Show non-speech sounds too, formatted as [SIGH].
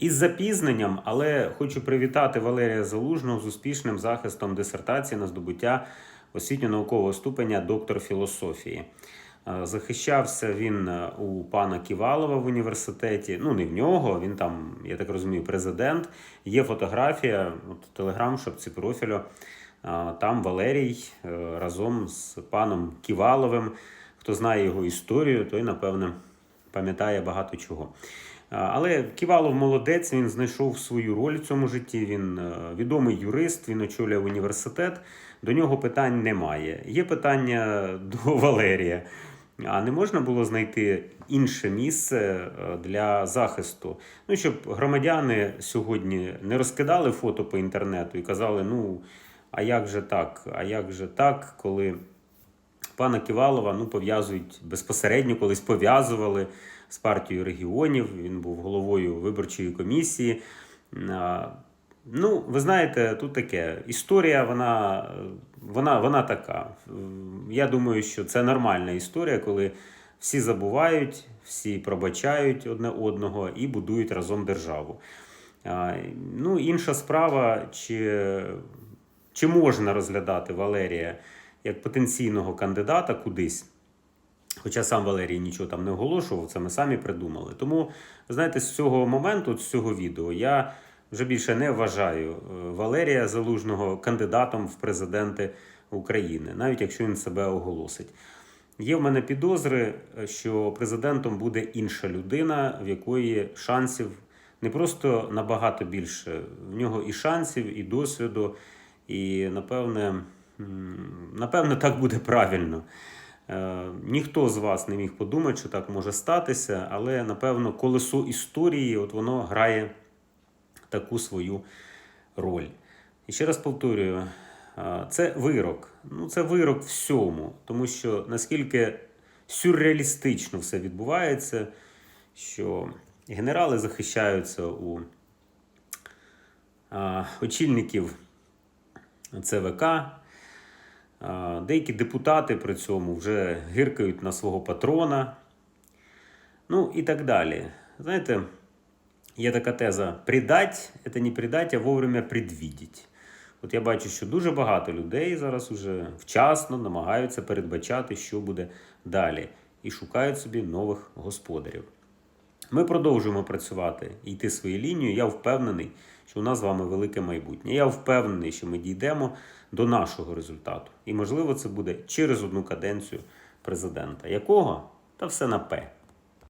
Із запізненням, але хочу привітати Валерія Залужного з успішним захистом дисертації на здобуття освітньо-наукового ступеня доктор філософії. Е, Захищався він е, у пана Ківалова в університеті. Ну, не в нього, він там, я так розумію, президент. Є фотографія, от телеграм, шапці профілю. Е, Там Валерій разом з паном Ківаловим. Хто знає його історію, той, напевне, пам'ятає багато чого. Але Ківалов молодець, він знайшов свою роль в цьому житті. Він е, відомий юрист, він очолює університет. До нього питань немає. Є питання до [LAUGHS] Валерія. А не можна було знайти інше місце е, для захисту? Ну, щоб громадяни сьогодні не розкидали фото по інтернету і казали: ну, а як же так? А як же так, коли пана Ківалова ну, пов'язують безпосередньо, колись пов'язували з партією регіонів. Він був головою виборчої комісії. Ну, ви знаєте, тут таке. Історія, вона, вона, вона така. Я думаю, що це нормальна історія, коли всі забувають, всі пробачають одне одного і будують разом державу. Ну, інша справа, чи, чи можна розглядати Валерія як потенційного кандидата кудись. Хоча сам Валерій нічого там не оголошував, це ми самі придумали. Тому, знаєте, з цього моменту, з цього відео, я вже більше не вважаю е, Валерія Залужного кандидатом в президенти України, навіть якщо він себе оголосить. Є в мене підозри, е, що президентом буде інша людина, в якої шансів не просто набагато більше. В нього і шансів, і досвіду, і напевне, м, напевне, так буде правильно. Е, Ніхто з вас не міг подумати, що так може статися, але напевно колесо історії от воно грає таку свою роль. І ще раз повторюю, е, це вирок. Ну, це вирок всьому, тому що наскільки сюрреалістично все відбувається, що генерали захищаються у е, очільників ЦВК. Деякі депутати при цьому вже гиркають на свого патрона. Ну і так далі. Знаєте, є така теза: предать це не предать, а вовремя предвідіть. От я бачу, що дуже багато людей зараз уже вчасно намагаються передбачати, що буде далі, і шукають собі нових господарів. Ми продовжуємо працювати і йти свою лінію. Я впевнений, що у нас з вами велике майбутнє. Я впевнений, що ми дійдемо до нашого результату. І, можливо, це буде через одну каденцію президента. Якого? Та все на П.